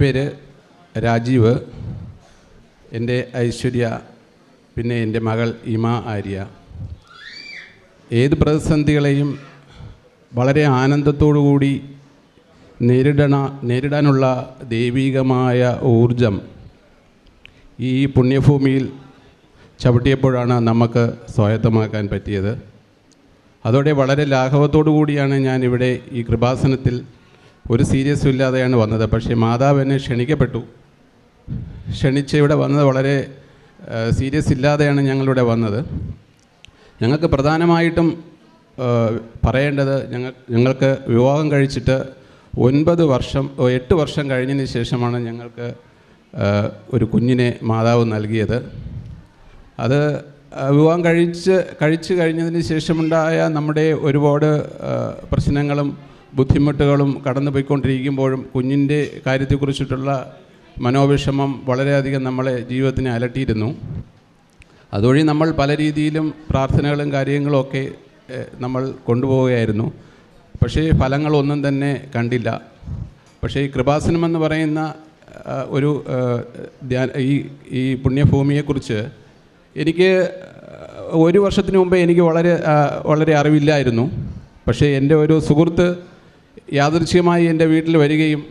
പേര് രാജീവ് എന്റെ ഐശ്വര്യ പിന്നെ എന്റെ മകൾ ഇമ ആര്യ. ഏത് പ്രതിസന്ധികളെയും വളരെ കൂടി നേരിടണ നേരിടാനുള്ള ദൈവികമായ ഊർജം ഈ പുണ്യഭൂമിയിൽ ചവിട്ടിയപ്പോഴാണ് നമുക്ക് സ്വായത്തമാക്കാൻ പറ്റിയത്. അതോടെ വളരെ ലാഘവത്തോടു കൂടിയാണ് ഞാൻ ഇവിടെ ഈ കൃപാസനത്തിൽ ഒരു സീരിയസും ഇല്ലാതെയാണ് വന്നത്. പക്ഷേ മാതാവ് എന്നെ ക്ഷണിക്കപ്പെട്ടു. ക്ഷണിച്ച് ഇവിടെ വന്നത് വളരെ സീരിയസ് ഇല്ലാതെയാണ് ഞങ്ങളിവിടെ വന്നത്. ഞങ്ങൾക്ക് പ്രധാനമായിട്ടും പറയേണ്ടത് ഞങ്ങൾ ഞങ്ങൾക്ക് വിവാഹം കഴിച്ചിട്ട് ഒൻപത് വർഷം എട്ട് വർഷം കഴിഞ്ഞതിന് ശേഷമാണ് ഞങ്ങൾക്ക് ഒരു കുഞ്ഞിനെ മാതാവ് നൽകിയത്. അത് വിവാഹം കഴിച്ച് കഴിച്ച് കഴിഞ്ഞതിന് ശേഷമുണ്ടായ നമ്മുടെ ഒരുപാട് പ്രശ്നങ്ങളും ബുദ്ധിമുട്ടുകളും കടന്നു പോയിക്കൊണ്ടിരിക്കുമ്പോഴും കുഞ്ഞിന്റെ കാര്യത്തെക്കുറിച്ചിട്ടുള്ള മനോവിഷമം വളരെയധികം നമ്മളെ ജീവിതത്തിനെ അലട്ടിയിരുന്നു. അതുവഴി നമ്മൾ പല രീതിയിലും പ്രാർത്ഥനകളും കാര്യങ്ങളും ഒക്കെ നമ്മൾ കൊണ്ടുപോവുകയായിരുന്നു. പക്ഷേ ഫലങ്ങളൊന്നും തന്നെ കണ്ടില്ല. പക്ഷേ ഈ കൃപാസനം എന്ന് പറയുന്ന ഒരു ഈ ഈ പുണ്യഭൂമിയെക്കുറിച്ച് എനിക്ക് ഒരു വർഷത്തിന് മുമ്പേ എനിക്ക് വളരെ വളരെ അറിവില്ലായിരുന്നു. പക്ഷേ എന്റെ ഒരു സുഹൃത്ത് യാദൃച്ഛികമായി എന്റെ വീട്ടിൽ വരികയും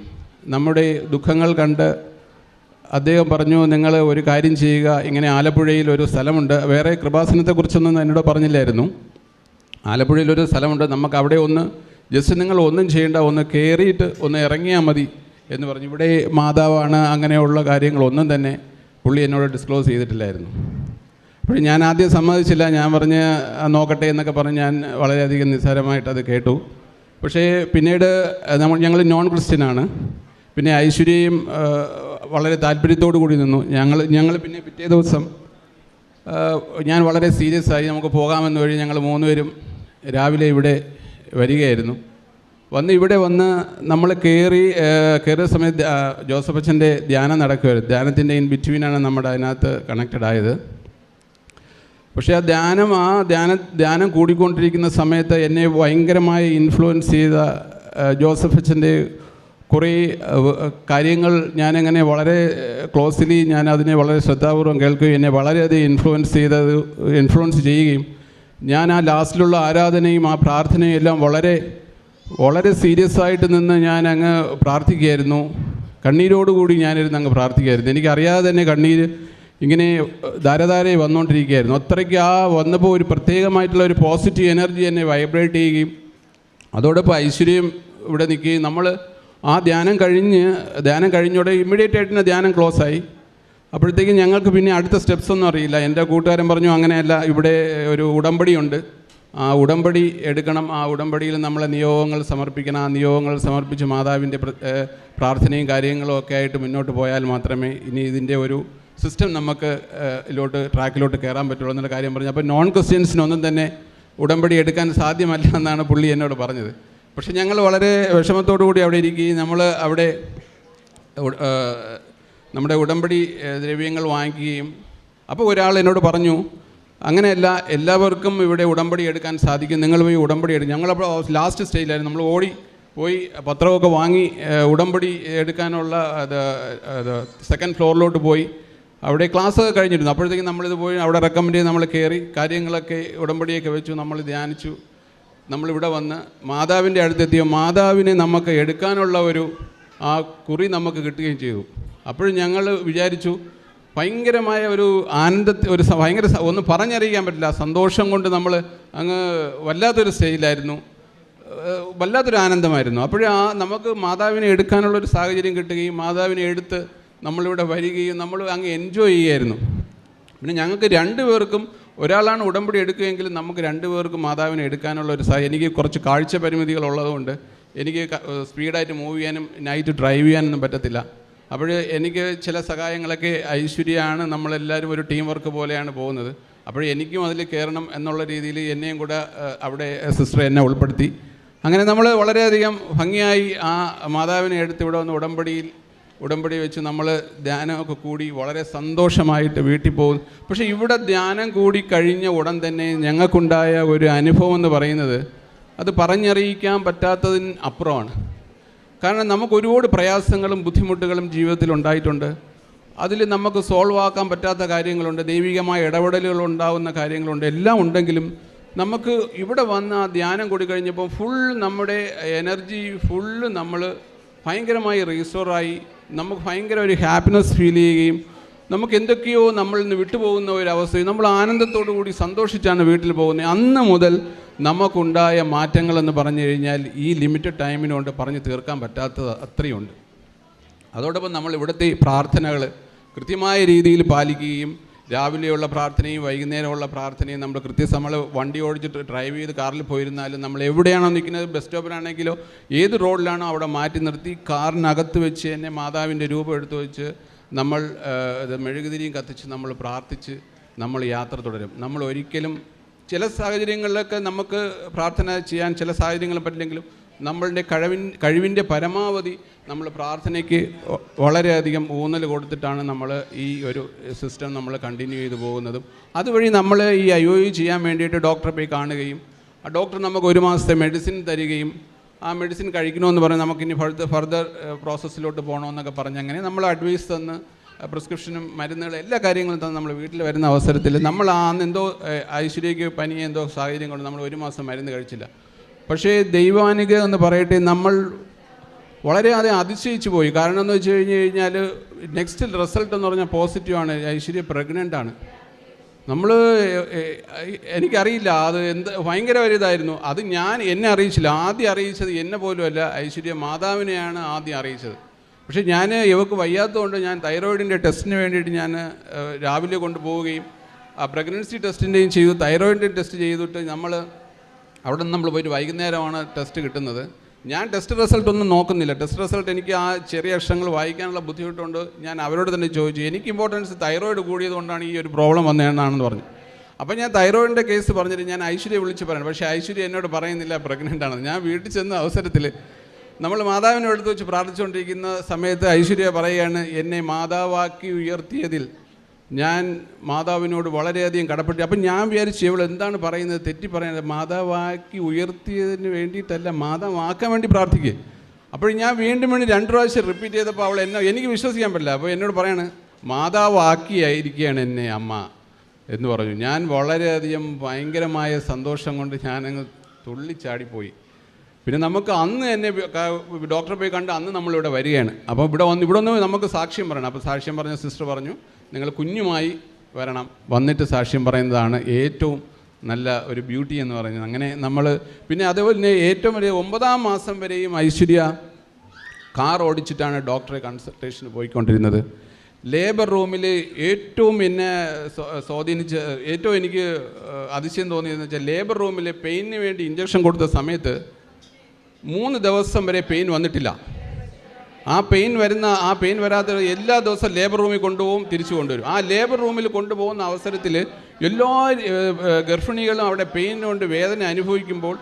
നമ്മുടെ ദുഃഖങ്ങൾ കണ്ട് അദ്ദേഹം പറഞ്ഞു നിങ്ങൾ ഒരു കാര്യം ചെയ്യുക. ഇങ്ങനെ ആലപ്പുഴയിൽ ഒരു സ്ഥലമുണ്ട്. വേറെ കൃപാസനത്തെക്കുറിച്ചൊന്നും എന്നോട് പറഞ്ഞില്ലായിരുന്നു. ആലപ്പുഴയിൽ ഒരു സ്ഥലമുണ്ട്. നമുക്ക് അവിടെ ഒന്ന് ജസ്റ്റ് നിങ്ങൾ ഒന്നും ചെയ്യേണ്ട ഒന്ന് കയറിയിട്ട് ഒന്ന് ഇറങ്ങിയാൽ മതി എന്ന് പറഞ്ഞു. ഇവിടെ മാതാവാണ് അങ്ങനെയുള്ള കാര്യങ്ങളൊന്നും തന്നെ പുള്ളി എന്നോട് ഡിസ്ക്ലോസ് ചെയ്തിട്ടില്ലായിരുന്നു. അപ്പോൾ ഞാൻ ആദ്യം സമ്മതിച്ചില്ല. ഞാൻ പറഞ്ഞ് നോക്കട്ടെ എന്നൊക്കെ പറഞ്ഞ് ഞാൻ വളരെയധികം നിസ്സാരമായിട്ട് അത് കേട്ടു. പക്ഷേ പിന്നീട് നമ്മൾ ഞങ്ങൾ നോൺ ക്രിസ്ത്യനാണ് പിന്നെ ഐശ്വര്യയും വളരെ താല്പര്യത്തോടു കൂടി നിന്നു. ഞങ്ങൾ ഞങ്ങൾ പിന്നെ പിറ്റേ ദിവസം ഞാൻ വളരെ സീരിയസ് ആയി നമുക്ക് പോകാമെന്ന് വഴി ഞങ്ങൾ മൂന്നുപേരും രാവിലെ ഇവിടെ വരികയായിരുന്നു. വന്ന് ഇവിടെ വന്ന് നമ്മൾ കയറി കയറിയ സമയത്ത് ജോസഫ് അച്ഛന്റെ ധ്യാനം നടക്കുമായിരുന്നു ധ്യാനത്തിന്റെ ഇൻ ബിറ്റ്വീനാണ് നമ്മുടെ അതിനകത്ത് കണക്റ്റഡ് ആയത്. പക്ഷേ ആ ധ്യാനം ആ ധ്യാന ധ്യാനം കൂടിക്കൊണ്ടിരിക്കുന്ന സമയത്ത് എന്നെ ഭയങ്കരമായി ഇൻഫ്ലുവൻസ് ചെയ്ത ജോസഫ് അച്ഛന്റെ കുറേ കാര്യങ്ങൾ ഞാനങ്ങനെ വളരെ ക്ലോസ്ലി ഞാൻ അതിനെ വളരെ ശ്രദ്ധാപൂർവം കേൾക്കുകയും എന്നെ വളരെയധികം ഇൻഫ്ലുവൻസ് ചെയ്തത് ഇൻഫ്ലുവൻസ് ചെയ്യുകയും ഞാൻ ആ ലാസ്റ്റിലുള്ള ആരാധനയും ആ പ്രാർത്ഥനയും എല്ലാം വളരെ വളരെ സീരിയസ് ആയിട്ട് നിന്ന് ഞാൻ അങ്ങ് പ്രാർത്ഥിക്കുകയായിരുന്നു. കണ്ണീരോടുകൂടി ഞാനിരുന്ന് അങ്ങ് പ്രാർത്ഥിക്കുകയായിരുന്നു. എനിക്കറിയാതെ തന്നെ കണ്ണീര് ഇങ്ങനെ ധാരധാരെ വന്നുകൊണ്ടിരിക്കുകയായിരുന്നു അത്രയ്ക്ക് ആ വന്നപ്പോൾ ഒരു പ്രത്യേകമായിട്ടുള്ള ഒരു പോസിറ്റീവ് എനർജി എന്നെ വൈബ്രേറ്റ് ചെയ്യുകയും അതോടൊപ്പം ഐശ്വര്യം ഇവിടെ നിൽക്കുകയും നമ്മൾ ആ ധ്യാനം കഴിഞ്ഞ് ധ്യാനം കഴിഞ്ഞോടെ ഇമ്മീഡിയറ്റ് ആയിട്ട് ധ്യാനം ക്ലോസ് ആയി. അപ്പോഴത്തേക്കും ഞങ്ങൾക്ക് പിന്നെ അടുത്ത സ്റ്റെപ്സ് ഒന്നും അറിയില്ല. എന്റെ കൂട്ടുകാരൻ പറഞ്ഞു അങ്ങനെയല്ല ഇവിടെ ഒരു ഉടമ്പടിയുണ്ട്. ആ ഉടമ്പടി എടുക്കണം. ആ ഉടമ്പടിയിൽ നമ്മളെ നിയോഗങ്ങൾ സമർപ്പിക്കണം. ആ നിയോഗങ്ങൾ സമർപ്പിച്ച് മാതാവിന്റെ പ്രാർത്ഥനയും കാര്യങ്ങളും ഒക്കെ ആയിട്ട് മുന്നോട്ട് പോയാൽ മാത്രമേ ഇനി ഇതിന്റെ ഒരു സിസ്റ്റം നമുക്ക് ഇതിലോട്ട് ട്രാക്കിലോട്ട് കയറാൻ പറ്റുള്ളൂ എന്നുള്ള കാര്യം പറഞ്ഞു. അപ്പോൾ നോൺ ക്രിസ്ത്യൻസിനൊന്നും തന്നെ ഉടമ്പടി എടുക്കാൻ സാധ്യമല്ല എന്നാണ് പുള്ളി എന്നോട് പറഞ്ഞത്. പക്ഷേ ഞങ്ങൾ വളരെ വിഷമത്തോടു കൂടി അവിടെ ഇരിക്കുകയും നമ്മൾ അവിടെ നമ്മുടെ ഉടമ്പടി ദ്രവ്യങ്ങൾ വാങ്ങിക്കുകയും അപ്പോൾ ഒരാൾ എന്നോട് പറഞ്ഞു അങ്ങനെയല്ല എല്ലാവർക്കും ഇവിടെ ഉടമ്പടി എടുക്കാൻ സാധിക്കും. നിങ്ങൾ പോയി ഉടമ്പടി എടുക്കും ഞങ്ങളപ്പോൾ ലാസ്റ്റ് സ്റ്റേജിലായിരുന്നു നമ്മൾ ഓടി പോയി പത്രമൊക്കെ വാങ്ങി ഉടമ്പടി എടുക്കാനുള്ള സെക്കൻഡ് ഫ്ലോറിലോട്ട് പോയി. അവിടെ ക്ലാസ് കഴിഞ്ഞിരുന്നു. അപ്പോഴത്തേക്കും നമ്മളിത് പോയി അവിടെ റെക്കമെൻഡ് ചെയ്ത് നമ്മൾ കയറി കാര്യങ്ങളൊക്കെ ഉടമ്പടിയൊക്കെ വെച്ചു നമ്മൾ ധ്യാനിച്ചു. നമ്മളിവിടെ വന്ന് മാതാവിന്റെ അടുത്തെത്തിയ മാതാവിനെ നമുക്ക് എടുക്കാനുള്ള ഒരു ആ കുറി നമുക്ക് കിട്ടുകയും ചെയ്തു. അപ്പോഴും ഞങ്ങൾ വിചാരിച്ചു ഭയങ്കരമായ ഒരു ആനന്ദ ഒരു ഭയങ്കര ഒന്ന് പറഞ്ഞറിയിക്കാൻ പറ്റില്ല. സന്തോഷം കൊണ്ട് നമ്മൾ അങ്ങ് വല്ലാത്തൊരു സ്റ്റേജിലായിരുന്നു. വല്ലാത്തൊരു ആനന്ദമായിരുന്നു. അപ്പോഴും ആ നമുക്ക് മാതാവിനെ എടുക്കാനുള്ള ഒരു സാഹചര്യം കിട്ടുകയും മാതാവിനെ എടുത്ത് നമ്മളിവിടെ വരികയും നമ്മൾ അങ്ങ് എൻജോയ് ചെയ്യുമായിരുന്നു പിന്നെ ഞങ്ങൾക്ക് രണ്ടു പേർക്കും ഒരാളാണ് ഉടമ്പടി എടുക്കുകയെങ്കിലും നമുക്ക് രണ്ടു പേർക്കും മാതാവിനെ എടുക്കാനുള്ള ഒരു സാഹചര്യം എനിക്ക് കുറച്ച് കാഴ്ച പരിമിതികൾ ഉള്ളതുകൊണ്ട് എനിക്ക് സ്പീഡായിട്ട് മൂവ് ചെയ്യാനും നൈറ്റ് ഡ്രൈവ് ചെയ്യാനൊന്നും പറ്റത്തില്ല. അപ്പോൾ എനിക്ക് ചില സഹായങ്ങളൊക്കെ ഐശ്വര്യമാണ് നമ്മളെല്ലാവരും ഒരു ടീം വർക്ക് പോലെയാണ് പോകുന്നത്. അപ്പോൾ എനിക്കും അതിൽ കയറണം എന്നുള്ള രീതിയിൽ എന്നെയും കൂടെ അവിടെ സിസ്റ്റർ എന്നെ ഉൾപ്പെടുത്തി. അങ്ങനെ നമ്മൾ വളരെയധികം ഭംഗിയായി ആ മാതാവിനെ എടുത്ത് ഇവിടെ വന്ന് ഉടമ്പടിയിൽ ഉടമ്പടി വെച്ച് നമ്മൾ ധ്യാനമൊക്കെ കൂടി വളരെ സന്തോഷമായിട്ട് വീട്ടിൽ പോകും. പക്ഷേ ഇവിടെ ധ്യാനം കൂടി കഴിഞ്ഞ ഉടൻ തന്നെ ഞങ്ങൾക്കുണ്ടായ ഒരു അനുഭവം എന്ന് പറയുന്നത് അത് പറഞ്ഞറിയിക്കാൻ പറ്റാത്തതിന് അപ്പുറമാണ്. കാരണം നമുക്ക് ഒരുപാട് പ്രയാസങ്ങളും ബുദ്ധിമുട്ടുകളും ജീവിതത്തിൽ ഉണ്ടായിട്ടുണ്ട്. അതിൽ നമുക്ക് സോൾവ് ആക്കാൻ പറ്റാത്ത കാര്യങ്ങളുണ്ട്. ദൈവികമായ ഇടപെടലുകൾ ഉണ്ടാകുന്ന കാര്യങ്ങളുണ്ട്. എല്ലാം ഉണ്ടെങ്കിലും നമുക്ക് ഇവിടെ വന്ന് ആ ധ്യാനം കൂടി കഴിഞ്ഞപ്പോൾ ഫുൾ നമ്മുടെ എനർജി ഫുള്ള് നമ്മൾ ഭയങ്കരമായി റീസ്റ്റോറായി നമുക്ക് ഭയങ്കര ഒരു ഹാപ്പിനെസ് ഫീൽ ചെയ്യുകയും നമുക്ക് എന്തൊക്കെയോ നമ്മളിൽ നിന്ന് വിട്ടുപോകുന്ന ഒരു അവസ്ഥയും നമ്മൾ ആനന്ദത്തോടു കൂടി സന്തോഷിച്ചാണ് വീട്ടിൽ പോകുന്നത്. അന്ന് മുതൽ നമുക്കുണ്ടായ മാറ്റങ്ങളെന്ന് പറഞ്ഞു കഴിഞ്ഞാൽ ഈ ലിമിറ്റഡ് ടൈമിനുകൊണ്ട് പറഞ്ഞ് തീർക്കാൻ പറ്റാത്തത് അത്രയുണ്ട്. അതോടൊപ്പം നമ്മൾ ഇവിടുത്തെ പ്രാർത്ഥനകൾ കൃത്യമായ രീതിയിൽ പാലിക്കുകയും രാവിലെയുള്ള പ്രാർത്ഥനയും വൈകുന്നേരമുള്ള പ്രാർത്ഥനയും നമ്മൾ കൃത്യം നമ്മൾ വണ്ടി ഓടിച്ചിട്ട് ഡ്രൈവ് ചെയ്ത് കാറിൽ പോയിരുന്നാലും നമ്മൾ എവിടെയാണോ നിൽക്കുന്നത് ബസ് സ്റ്റോപ്പിലാണെങ്കിലോ ഏത് റോഡിലാണോ അവിടെ മാറ്റി നിർത്തി കാറിനകത്ത് വെച്ച് തന്നെ മാതാവിന്റെ രൂപം എടുത്തു വെച്ച് നമ്മൾ മെഴുകുതിരിയും കത്തിച്ച് നമ്മൾ പ്രാർത്ഥിച്ച് നമ്മൾ യാത്ര തുടരും. നമ്മൾ ഒരിക്കലും ചില സാഹചര്യങ്ങളിലൊക്കെ നമുക്ക് പ്രാർത്ഥന ചെയ്യാൻ ചില സാഹചര്യങ്ങൾ പറ്റില്ലെങ്കിലും നമ്മളുടെ കഴിവിൻ കഴിവിന്റെ പരമാവധി നമ്മൾ പ്രാർത്ഥനയ്ക്ക് വളരെയധികം ഊന്നൽ കൊടുത്തിട്ടാണ് നമ്മൾ ഈ ഒരു സിസ്റ്റം നമ്മൾ കണ്ടിന്യൂ ചെയ്തു പോകുന്നതും. അതുവഴി നമ്മൾ ഈ ഐ ഒ യു ചെയ്യാൻ വേണ്ടിയിട്ട് ഡോക്ടറെ പോയി കാണുകയും ആ ഡോക്ടർ നമുക്ക് ഒരു മാസത്തെ മെഡിസിൻ തരികയും ആ മെഡിസിൻ കഴിക്കണമെന്ന് പറഞ്ഞ് നമുക്കിനി ഫർദർ ഫർദർ പ്രോസസ്സിലോട്ട് പോകണമെന്നൊക്കെ പറഞ്ഞ് അങ്ങനെ നമ്മൾ അഡ്വൈസ് തന്ന് പ്രിസ്ക്രിപ്ഷനും മരുന്നുകളും എല്ലാ കാര്യങ്ങളും തന്ന് നമ്മൾ വീട്ടിൽ വരുന്ന അവസരത്തിൽ നമ്മൾ അന്ന് എന്തോ ഐശ്വര്യയ്ക്ക് പനി എന്തോ സാഹചര്യം കൊണ്ട് നമ്മൾ ഒരു മാസം മരുന്ന് കഴിച്ചില്ല. പക്ഷേ ദൈവാനുഗ്രഹം എന്ന് പറയട്ടെ നമ്മൾ വളരെയധികം അതിശയിച്ചു പോയി. കാരണം എന്ന് വെച്ച് കഴിഞ്ഞ് കഴിഞ്ഞാൽ നെക്സ്റ്റ് റിസൾട്ട് എന്ന് പറഞ്ഞാൽ പോസിറ്റീവാണ് ഐശ്വര്യ പ്രഗ്നന്റ് ആണ്. നമ്മൾ എനിക്കറിയില്ല. അത് എന്ത് ഭയങ്കര ഒരു ഇതായിരുന്നു. അത് ഞാൻ എന്നെ അറിയിച്ചില്ല. ആദ്യം അറിയിച്ചത് എന്നെ പോലുമല്ല ഐശ്വര്യ മാതാവിനെയാണ് ആദ്യം അറിയിച്ചത്. പക്ഷേ ഞാൻ ഇവക്ക് വയ്യാത്തതുകൊണ്ട് ഞാൻ തൈറോയിഡിന്റെ ടെസ്റ്റിന് വേണ്ടിയിട്ട് ഞാൻ രാവിലെ കൊണ്ടുപോവുകയും ആ പ്രഗ്നൻസി ടെസ്റ്റിന്റെയും ചെയ്തു. തൈറോയിഡിന്റെ ടെസ്റ്റ് ചെയ്തിട്ട് നമ്മൾ അവിടെ നിന്ന് നമ്മൾ പോയിട്ട് വൈകുന്നേരമാണ് ടെസ്റ്റ് കിട്ടുന്നത്. ഞാൻ ടെസ്റ്റ് റിസൾട്ട് ഒന്നും നോക്കുന്നില്ല. ടെസ്റ്റ് റിസൾട്ട് എനിക്ക് ആ ചെറിയ അക്ഷരങ്ങൾ വായിക്കാനുള്ള ബുദ്ധിമുട്ടുണ്ട്. ഞാൻ അവരോട് തന്നെ ചോദിച്ചു എനിക്ക് ഇമ്പോർട്ടൻസ് തൈറോയിഡ് കൂടിയത് കൊണ്ടാണ് ഈ ഒരു പ്രോബ്ലം വന്നതെന്നാണെന്ന് പറഞ്ഞു. അപ്പം ഞാൻ തൈറോയിഡിന്റെ കേസ് പറഞ്ഞിട്ട് ഞാൻ ഐശ്വര്യ വിളിച്ച് പറയണം പക്ഷേ ഐശ്വര്യ എന്നോട് പറയുന്നില്ല പ്രഗ്നന്റ് ആണെന്ന് ഞാൻ വീട്ടിൽ ചെന്ന അവസരത്തിൽ നമ്മൾ മാതാവിനെ എടുത്ത് വെച്ച് പ്രാർത്ഥിച്ചുകൊണ്ടിരിക്കുന്ന സമയത്ത് ഐശ്വര്യ പറയുകയാണ് എന്നെ മാതാവാക്കി ഉയർത്തിയതിൽ ഞാൻ മാതാവിനോട് വളരെയധികം കടപ്പെട്ടു. അപ്പം ഞാൻ വിചാരിച്ചു ഇവൾ എന്താണ് പറയുന്നത്? തെറ്റി പറയുന്നത്. മാതാവാക്കി ഉയർത്തിയതിന് വേണ്ടിയിട്ടല്ല മാതാവാക്കാൻ വേണ്ടി പ്രാർത്ഥിക്കുക അപ്പോൾ ഞാൻ വീണ്ടും വീണ്ടും രണ്ട് പ്രാവശ്യം റിപ്പീറ്റ് ചെയ്തപ്പോൾ അവൾ എന്നെ എനിക്ക് വിശ്വസിക്കാൻ പറ്റില്ല. അപ്പോൾ എന്നോട് പറയാണ് മാതാവാക്കിയായിരിക്കുകയാണ് എന്നെ അമ്മ എന്ന് പറഞ്ഞു. ഞാൻ വളരെയധികം ഭയങ്കരമായ സന്തോഷം കൊണ്ട് ഞാനങ്ങ് തുള്ളിച്ചാടിപ്പോയി. പിന്നെ നമുക്ക് അന്ന് എന്നെ ഡോക്ടറെ പോയി കണ്ട് അന്ന് നമ്മളിവിടെ വരികയാണ്. അപ്പോൾ ഇവിടെ വന്ന് ഇവിടെ ഒന്ന് നമുക്ക് സാക്ഷ്യം പറയണം. അപ്പോൾ സാക്ഷ്യം പറഞ്ഞ സിസ്റ്റർ പറഞ്ഞു നിങ്ങൾ കുഞ്ഞുമായി വരണം. വന്നിട്ട് സാക്ഷ്യം പറയുന്നതാണ് ഏറ്റവും നല്ല ഒരു ബ്യൂട്ടി എന്ന് പറയുന്നത്. അങ്ങനെ നമ്മൾ പിന്നെ അതേപോലെ തന്നെ ഏറ്റവും വലിയ ഒമ്പതാം മാസം വരെയും ഐശ്വര്യ കാർ ഓടിച്ചിട്ടാണ് ഡോക്ടറെ കൺസൾട്ടേഷന് പോയിക്കൊണ്ടിരുന്നത്. ലേബർ റൂമിൽ ഏറ്റവും എന്നെ സ്വാ- സ്വാധീനിച്ച ഏറ്റവും എനിക്ക് അതിശയം തോന്നിയതെന്ന് വെച്ചാൽ ലേബർ റൂമിൽ പെയിനിന് വേണ്ടി ഇഞ്ചക്ഷൻ കൊടുത്ത സമയത്ത് മൂന്ന് ദിവസം വരെ പെയിൻ വന്നിട്ടില്ല. ആ പെയിൻ വരുന്ന ആ പെയിൻ വരാത്ത എല്ലാ ദിവസവും ലേബർ റൂമിൽ കൊണ്ടുപോകും തിരിച്ചു കൊണ്ടുവരും. ആ ലേബർ റൂമിൽ കൊണ്ടുപോകുന്ന അവസരത്തിൽ എല്ലാ ഗർഭിണികളും അവിടെ പെയിൻ കൊണ്ട് വേദന അനുഭവിക്കുമ്പോൾ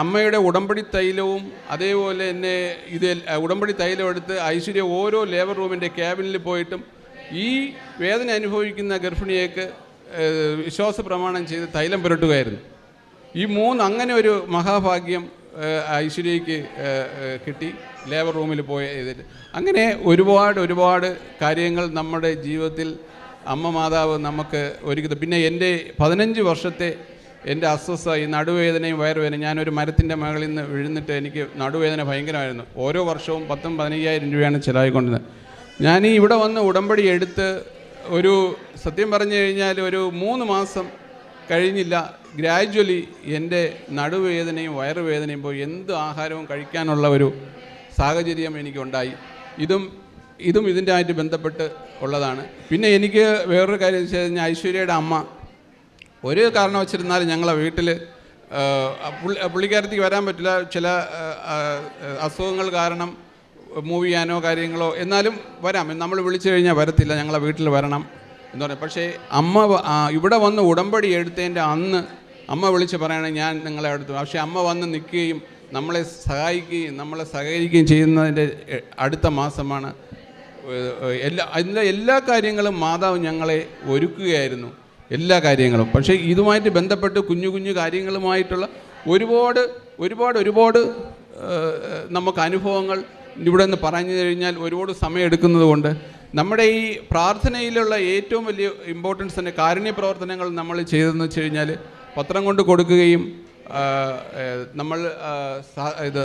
അമ്മയുടെ ഉടമ്പടി തൈലവും അതേപോലെ തന്നെ ഇത് ഉടമ്പടി തൈലം എടുത്ത് ഐശ്വര്യ ഓരോ ലേബർ റൂമിന്റെ ക്യാബിനിൽ പോയിട്ടും ഈ വേദന അനുഭവിക്കുന്ന ഗർഭിണിയേക്ക് വിശ്വാസ പ്രമാണം ചെയ്ത് തൈലം പുരട്ടുകയായിരുന്നു. ഈ മൂന്ന് അങ്ങനെ ഒരു മഹാഭാഗ്യം ഐശ്വര്യയ്ക്ക് കിട്ടി. ലേബർ റൂമിൽ പോയ ചെയ്തിട്ട് അങ്ങനെ ഒരുപാട് ഒരുപാട് കാര്യങ്ങൾ നമ്മുടെ ജീവിതത്തിൽ അമ്മ മാതാവ് നമുക്ക് ഒരുക്കുന്നത് പിന്നെ എന്റെ പതിനഞ്ച് വർഷത്തെ എന്റെ അസ്വസ്ഥ ഈ നടുവേദനയും വയറുവേദനയും ഞാനൊരു മരത്തിന്റെ മുകളിൽ നിന്ന് വിഴുന്നിട്ട് എനിക്ക് നടുവേദന ഭയങ്കരമായിരുന്നു. ഓരോ വർഷവും പത്തും പതിനയ്യായിരം രൂപയാണ് ചിലവായിക്കൊണ്ടിരുന്നത്. ഞാൻ ഈ ഇവിടെ വന്ന് ഉടമ്പടി എടുത്ത് ഒരു സത്യം പറഞ്ഞു കഴിഞ്ഞാൽ ഒരു മൂന്ന് മാസം കഴിഞ്ഞില്ല. ഗ്രാജ്വലി എന്റെ നടുവേദനയും വയറുവേദനയും പോയി. എന്ത് ആഹാരവും കഴിക്കാനുള്ള ഒരു സാഹചര്യം എനിക്കുണ്ടായി. ഇതും ഇതും ഇതിന്റെ ആയിട്ട് ബന്ധപ്പെട്ട് ഉള്ളതാണ്. പിന്നെ എനിക്ക് വേറൊരു കാര്യം വെച്ച് കഴിഞ്ഞാൽ ഐശ്വര്യയുടെ അമ്മ ഒരു കാരണം വെച്ചിരുന്നാലും ഞങ്ങളെ വീട്ടിൽ പുള്ളിക്കാരത്തേക്ക് വരാൻ പറ്റില്ല. ചില അസുഖങ്ങൾ കാരണം മൂവ് ചെയ്യാനോ കാര്യങ്ങളോ എന്നാലും വരാം. നമ്മൾ വിളിച്ചു കഴിഞ്ഞാൽ വരത്തില്ല ഞങ്ങളെ വീട്ടിൽ വരണം എന്ന് പറയാം. പക്ഷേ അമ്മ ഇവിടെ വന്ന് ഉടമ്പടി എടുത്തതിന്റെ അന്ന് അമ്മ വിളിച്ച് പറയണേ ഞാൻ നിങ്ങളെ അടുത്ത് പക്ഷേ അമ്മ വന്ന് നിൽക്കുകയും നമ്മളെ സഹായിക്കുകയും നമ്മളെ സഹകരിക്കുകയും ചെയ്യുന്നതിന്റെ അടുത്ത മാസമാണ് എല്ലാ അതിന്റെ എല്ലാ കാര്യങ്ങളും മാതാവ് ഞങ്ങളെ ഒരുക്കുകയായിരുന്നു എല്ലാ കാര്യങ്ങളും. പക്ഷേ ഇതുമായിട്ട് ബന്ധപ്പെട്ട് കുഞ്ഞു കുഞ്ഞു കാര്യങ്ങളുമായിട്ടുള്ള ഒരുപാട് ഒരുപാട് ഒരുപാട് നമുക്ക് അനുഭവങ്ങൾ ഇവിടെ നിന്ന് പറഞ്ഞു കഴിഞ്ഞാൽ ഒരുപാട് സമയം എടുക്കുന്നത് കൊണ്ട് നമ്മുടെ ഈ പ്രാർത്ഥനയിലുള്ള ഏറ്റവും വലിയ ഇമ്പോർട്ടൻസ് തന്നെ കാരുണ്യ പ്രവർത്തനങ്ങൾ നമ്മൾ ചെയ്തതെന്ന് വെച്ച് കഴിഞ്ഞാൽ പത്രം കൊണ്ട് കൊടുക്കുകയും നമ്മൾ ഇത്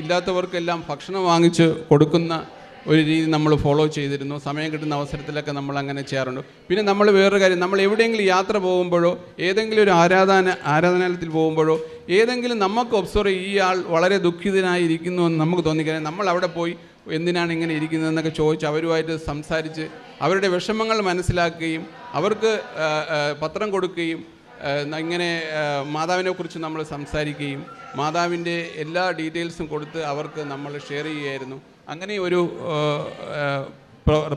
ഇല്ലാത്തവർക്കെല്ലാം ഭക്ഷണം വാങ്ങിച്ച് കൊടുക്കുന്ന ഒരു രീതി നമ്മൾ ഫോളോ ചെയ്തിരുന്നു. സമയം കിട്ടുന്ന അവസരത്തിലൊക്കെ നമ്മൾ അങ്ങനെ ചെയ്യാറുണ്ട്. പിന്നെ നമ്മൾ വേറൊരു കാര്യം നമ്മൾ എവിടെയെങ്കിലും യാത്ര പോകുമ്പോഴോ ഏതെങ്കിലും ഒരു ആരാധന ആരാധനാലയത്തിൽ പോകുമ്പോഴോ ഏതെങ്കിലും നമുക്ക് ഒബ്സർവ് ഈ ആൾ വളരെ ദുഃഖിതനായിരിക്കുന്നു എന്ന് നമുക്ക് തോന്നിക്കഴിഞ്ഞാൽ നമ്മൾ അവിടെ പോയി എന്തിനാണ് ഇങ്ങനെ ഇരിക്കുന്നതെന്നൊക്കെ ചോദിച്ച് അവരുമായിട്ട് സംസാരിച്ച് അവരുടെ വിഷമങ്ങൾ മനസ്സിലാക്കുകയും അവർക്ക് പത്രം കൊടുക്കുകയും ഇങ്ങനെ മാതാവിനെക്കുറിച്ച് നമ്മൾ സംസാരിക്കുകയും മാതാവിന്റെ എല്ലാ ഡീറ്റെയിൽസും കൊടുത്ത് അവർക്ക് നമ്മൾ ഷെയർ ചെയ്യുമായിരുന്നു അങ്ങനെ ഒരു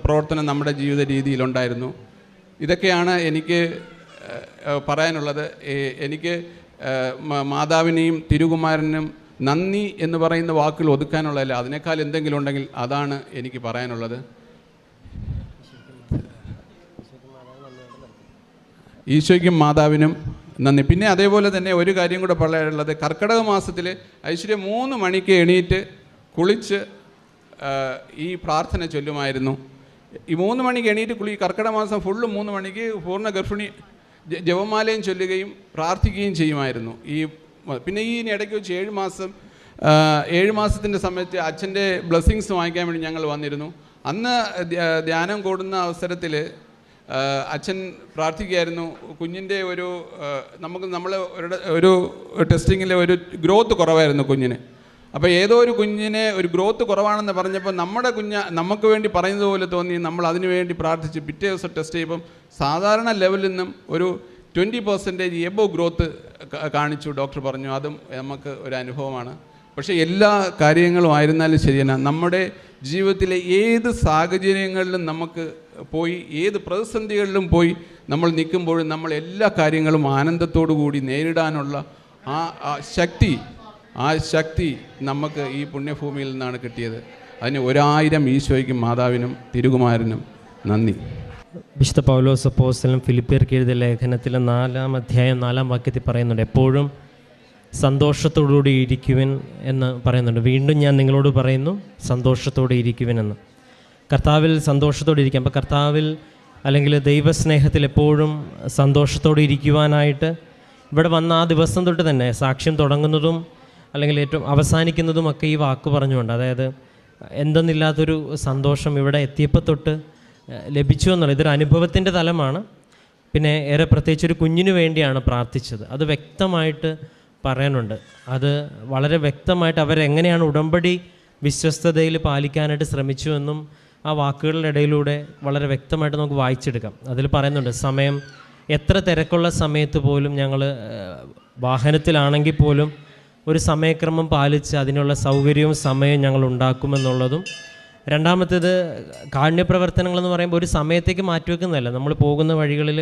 പ്രവർത്തനം നമ്മുടെ ജീവിത രീതിയിലുണ്ടായിരുന്നു. ഇതൊക്കെയാണ് എനിക്ക് പറയാനുള്ളത്. എനിക്ക് മാതാവിനെയും തിരുകുമാരനും നന്ദി എന്ന് പറയുന്ന വാക്കുകൾ ഒതുക്കാനുള്ളതല്ല അതിനേക്കാൾ എന്തെങ്കിലും ഉണ്ടെങ്കിൽ അതാണ് എനിക്ക് പറയാനുള്ളത്. ഈശോയ്ക്കും മാതാവിനും നന്ദി. പിന്നെ അതേപോലെ തന്നെ ഒരു കാര്യം കൂടെ പറയാനുള്ളത്. കർക്കിടക മാസത്തിൽ ഐശ്വര്യ മൂന്ന് മണിക്ക് എണീറ്റ് കുളിച്ച് ഈ പ്രാർത്ഥന ചൊല്ലുമായിരുന്നു. ഈ മൂന്ന് മണിക്ക് എണീറ്റ് കുളി കർക്കിടക മാസം ഫുള്ള് മൂന്ന് മണിക്ക് പൂർണ ഗർഭിണി ജപമാലയും ചൊല്ലുകയും പ്രാർത്ഥിക്കുകയും ചെയ്യുമായിരുന്നു. ഈ പിന്നെ ഈ ഇടയ്ക്ക് വെച്ച് ഏഴ് മാസം ഏഴ് മാസത്തിന്റെ സമയത്ത് അച്ഛന്റെ ബ്ലെസ്സിങ്സ് വാങ്ങിക്കാൻ വേണ്ടി ഞങ്ങൾ വന്നിരുന്നു. അന്ന് ധ്യാനം കൂടുന്ന അവസരത്തിൽ അച്ഛൻ പ്രാർത്ഥിക്കുകയായിരുന്നു. കുഞ്ഞിന്റെ ഒരു നമുക്ക് നമ്മൾ ഒരു ടെസ്റ്റിങ്ങിലെ ഒരു ഗ്രോത്ത് കുറവായിരുന്നു കുഞ്ഞിന്. അപ്പോൾ ഏതോ ഒരു കുഞ്ഞിനെ ഒരു ഗ്രോത്ത് കുറവാണെന്ന് പറഞ്ഞപ്പോൾ നമ്മുടെ കുഞ്ഞ് നമുക്ക് വേണ്ടി പറയുന്നത് പോലെ തോന്നി. നമ്മൾ അതിനു വേണ്ടി പ്രാർത്ഥിച്ച് പിറ്റേ ദിവസം ടെസ്റ്റ് ചെയ്യുമ്പം സാധാരണ ലെവലിൽ നിന്നും ഒരു ട്വന്റി പെർസെന്റേജ് എബോ ഗ്രോത്ത് കാണിച്ചു. ഡോക്ടർ പറഞ്ഞു അതും നമുക്ക് ഒരു അനുഭവമാണ്. പക്ഷേ എല്ലാ കാര്യങ്ങളും ആയിരുന്നാലും ശരിയാണ് നമ്മുടെ ജീവിതത്തിലെ ഏത് സാഹചര്യങ്ങളിലും നമുക്ക് പോയി ഏത് പ്രതിസന്ധികളിലും പോയി നമ്മൾ നിൽക്കുമ്പോഴും നമ്മൾ എല്ലാ കാര്യങ്ങളും ആനന്ദത്തോടു കൂടി നേരിടാനുള്ള ആ ശക്തി ആ ശക്തി നമുക്ക് ഈ പുണ്യഭൂമിയിൽ നിന്നാണ് കിട്ടിയത്. അതിന് ഒരായിരം ഈശോയ്ക്കും മാതാവിനും തിരുകുമാരനും നന്ദി. വിശുദ്ധ പൗലോസ് അപ്പോസ്റ്റലും ഫിലിപ്പിയർക്ക് എഴുതിയ ലേഖനത്തിലെ നാലാം അധ്യായം നാലാം വാക്യത്തിൽ പറയുന്നുണ്ട് എപ്പോഴും സന്തോഷത്തോടുകൂടി ഇരിക്കുവിൻ എന്ന് പറയുന്നുണ്ട്. വീണ്ടും ഞാൻ നിങ്ങളോട് പറയുന്നു സന്തോഷത്തോടെ ഇരിക്കുവിൻ എന്ന്. കർത്താവിൽ സന്തോഷത്തോടെ ഇരിക്കാം അപ്പോൾ കർത്താവിൽ അല്ലെങ്കിൽ ദൈവസ്നേഹത്തിൽ എപ്പോഴും സന്തോഷത്തോടെ ഇരിക്കുവാനായിട്ട് ഇവിടെ വന്ന ആ ദിവസം തൊട്ട് തന്നെ സാക്ഷ്യം തുടങ്ങുന്നതും അല്ലെങ്കിൽ ഏറ്റവും അവസാനിക്കുന്നതും ഒക്കെ ഈ വാക്ക് പറഞ്ഞുകൊണ്ട്. അതായത് എന്തെന്നില്ലാത്തൊരു സന്തോഷം ഇവിടെ എത്തിയപ്പോൾ തൊട്ട് ലഭിച്ചു എന്നുള്ളത് ഇതൊരു അനുഭവത്തിന്റെ തലമാണ്. പിന്നെ ഏറെ പ്രത്യേകിച്ച് ഒരു കുഞ്ഞിന് വേണ്ടിയാണ് പ്രാർത്ഥിച്ചത്. അത് വ്യക്തമായിട്ട് പറയാനുണ്ട്. അത് വളരെ വ്യക്തമായിട്ട് അവരെങ്ങനെയാണ് ഉടമ്പടി വിശ്വസ്തതയിൽ പാലിക്കാനായിട്ട് ശ്രമിച്ചു എന്നും ആ വാക്കുകളുടെ ഇടയിലൂടെ വളരെ വ്യക്തമായിട്ട് നമുക്ക് വായിച്ചെടുക്കാം. അതിൽ പറയുന്നുണ്ട് സമയം എത്ര തിരക്കുള്ള സമയത്ത് പോലും ഞങ്ങൾ വാഹനത്തിലാണെങ്കിൽ പോലും ഒരു സമയക്രമം പാലിച്ച് അതിനുള്ള സൗകര്യവും സമയവും ഞങ്ങൾ ഉണ്ടാക്കുമെന്നുള്ളതും രണ്ടാമത്തേത് കാരുണ്യപ്രവർത്തനങ്ങൾ എന്ന് പറയുമ്പോൾ ഒരു സമയത്തേക്ക് മാറ്റിവെക്കുന്നതല്ല നമ്മൾ പോകുന്ന വഴികളിൽ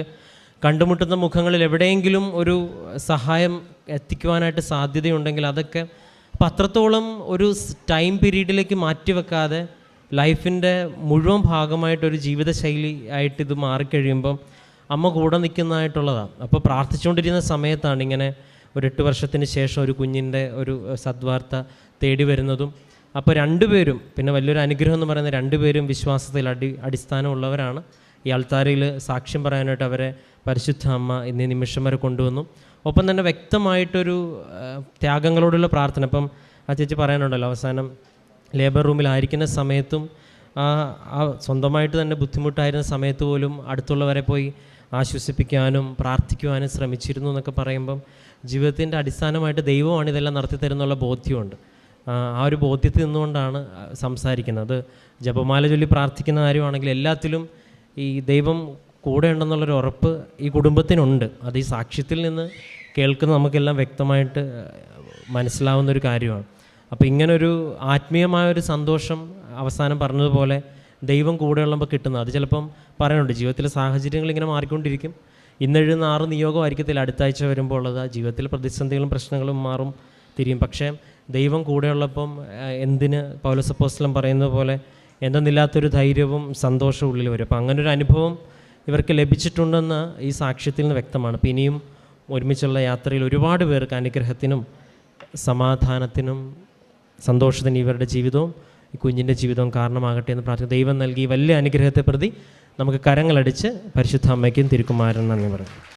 കണ്ടുമുട്ടുന്ന മുഖങ്ങളിൽ എവിടെയെങ്കിലും ഒരു സഹായം എത്തിക്കുവാനായിട്ട് സാധ്യതയുണ്ടെങ്കിൽ അതൊക്കെ പത്രത്തോളം ഒരു ടൈം പീരീഡിലേക്ക് മാറ്റിവെക്കാതെ ലൈഫിന്റെ മുഴുവൻ ഭാഗമായിട്ടൊരു ജീവിതശൈലി ആയിട്ട് ഇത് മാറിക്കഴിയുമ്പം അമ്മ കൂടെ നിൽക്കുന്നതായിട്ടുള്ളതാണ് അപ്പോൾ പ്രാർത്ഥിച്ചുകൊണ്ടിരുന്ന സമയത്താണ് ഇങ്ങനെ ഒരു എട്ട് വർഷത്തിന് ശേഷം ഒരു കുഞ്ഞിന്റെ ഒരു സദ്വാർത്ത തേടി വരുന്നതും. അപ്പോൾ രണ്ടുപേരും പിന്നെ വലിയൊരു അനുഗ്രഹം എന്ന് പറയുന്ന രണ്ടുപേരും വിശ്വാസത്തിൽ അടി അടിസ്ഥാനമുള്ളവരാണ്. ഈ അൾത്താരയിൽ സാക്ഷ്യം പറയാനായിട്ട് അവരെ പരിശുദ്ധ അമ്മ ഇന്നീ നിമിഷം വരെ കൊണ്ടുവന്നു. ഒപ്പം തന്നെ വ്യക്തമായിട്ടൊരു ത്യാഗങ്ങളോടുള്ള പ്രാർത്ഥന. ഇപ്പം ആ ചേച്ചി പറയാനുണ്ടല്ലോ അവസാനം ലേബർ റൂമിലായിരിക്കുന്ന സമയത്തും ആ ആ സ്വന്തമായിട്ട് തന്നെ ബുദ്ധിമുട്ടായിരുന്ന സമയത്ത് പോലും അടുത്തുള്ളവരെ പോയി ആശ്വസിപ്പിക്കാനും പ്രാർത്ഥിക്കുവാനും ശ്രമിച്ചിരുന്നു എന്നൊക്കെ പറയുമ്പം ജീവിതത്തിന്റെ അടിസ്ഥാനമായിട്ട് ദൈവമാണ് ഇതെല്ലാം നടത്തി തരുന്നുള്ള ബോധ്യമുണ്ട്. ആ ഒരു ബോധ്യത്തിൽ നിന്നുകൊണ്ടാണ് സംസാരിക്കുന്നത്. ജപമാല ചൊല്ലി പ്രാർത്ഥിക്കുന്ന കാര്യമാണെങ്കിൽ എല്ലാത്തിലും ഈ ദൈവം കൂടെ ഉണ്ടെന്നുള്ളൊരു ഉറപ്പ് ഈ കുടുംബത്തിനുണ്ട്. അത് ഈ സാക്ഷ്യത്തിൽ നിന്ന് കേൾക്കുന്ന നമുക്കെല്ലാം വ്യക്തമായിട്ട് മനസ്സിലാവുന്ന ഒരു കാര്യമാണ്. അപ്പോൾ ഇങ്ങനൊരു ആത്മീയമായ ഒരു സന്തോഷം അവസാനം പറഞ്ഞതുപോലെ ദൈവം കൂടെ ഉള്ളപ്പോൾ കിട്ടുന്നത് അത് ചിലപ്പം പറയാനുണ്ട് ജീവിതത്തിലെ സാഹചര്യങ്ങൾ ഇങ്ങനെ മാറിക്കൊണ്ടിരിക്കും. ഇന്നെഴുതുന്ന ആറ് നിയോഗമായിരിക്കത്തില്ല അടുത്ത ആഴ്ച വരുമ്പോൾ ഉള്ളത്. ജീവിതത്തിൽ പ്രതിസന്ധികളും പ്രശ്നങ്ങളും മാറും തിരിയും. പക്ഷേ ദൈവം കൂടെയുള്ളപ്പം എന്തിന് പൗലസപ്പോസ്റ്റലം പറയുന്നത് പോലെ എന്തെന്നില്ലാത്തൊരു ധൈര്യവും സന്തോഷവും ഉള്ളിൽ വരും. അപ്പം അങ്ങനൊരു അനുഭവം ഇവർക്ക് ലഭിച്ചിട്ടുണ്ടെന്ന് ഈ സാക്ഷ്യത്തിൽ നിന്ന് വ്യക്തമാണ്. ഇനിയും ഒരുമിച്ചുള്ള യാത്രയിൽ ഒരുപാട് പേർക്ക് അനുഗ്രഹത്തിനും സമാധാനത്തിനും സന്തോഷത്തിന് ഇവരുടെ ജീവിതവും ഈ കുഞ്ഞിന്റെ ജീവിതവും കാരണമാകട്ടെ എന്ന് പ്രാർത്ഥിക്കുന്നു. ദൈവം നൽകി വലിയ അനുഗ്രഹത്തെ പ്രതി നമുക്ക് കരങ്ങളടിച്ച് പരിശുദ്ധ അമ്മയ്ക്കും തിരുക്കുമാരൻ നന്ദി പറയും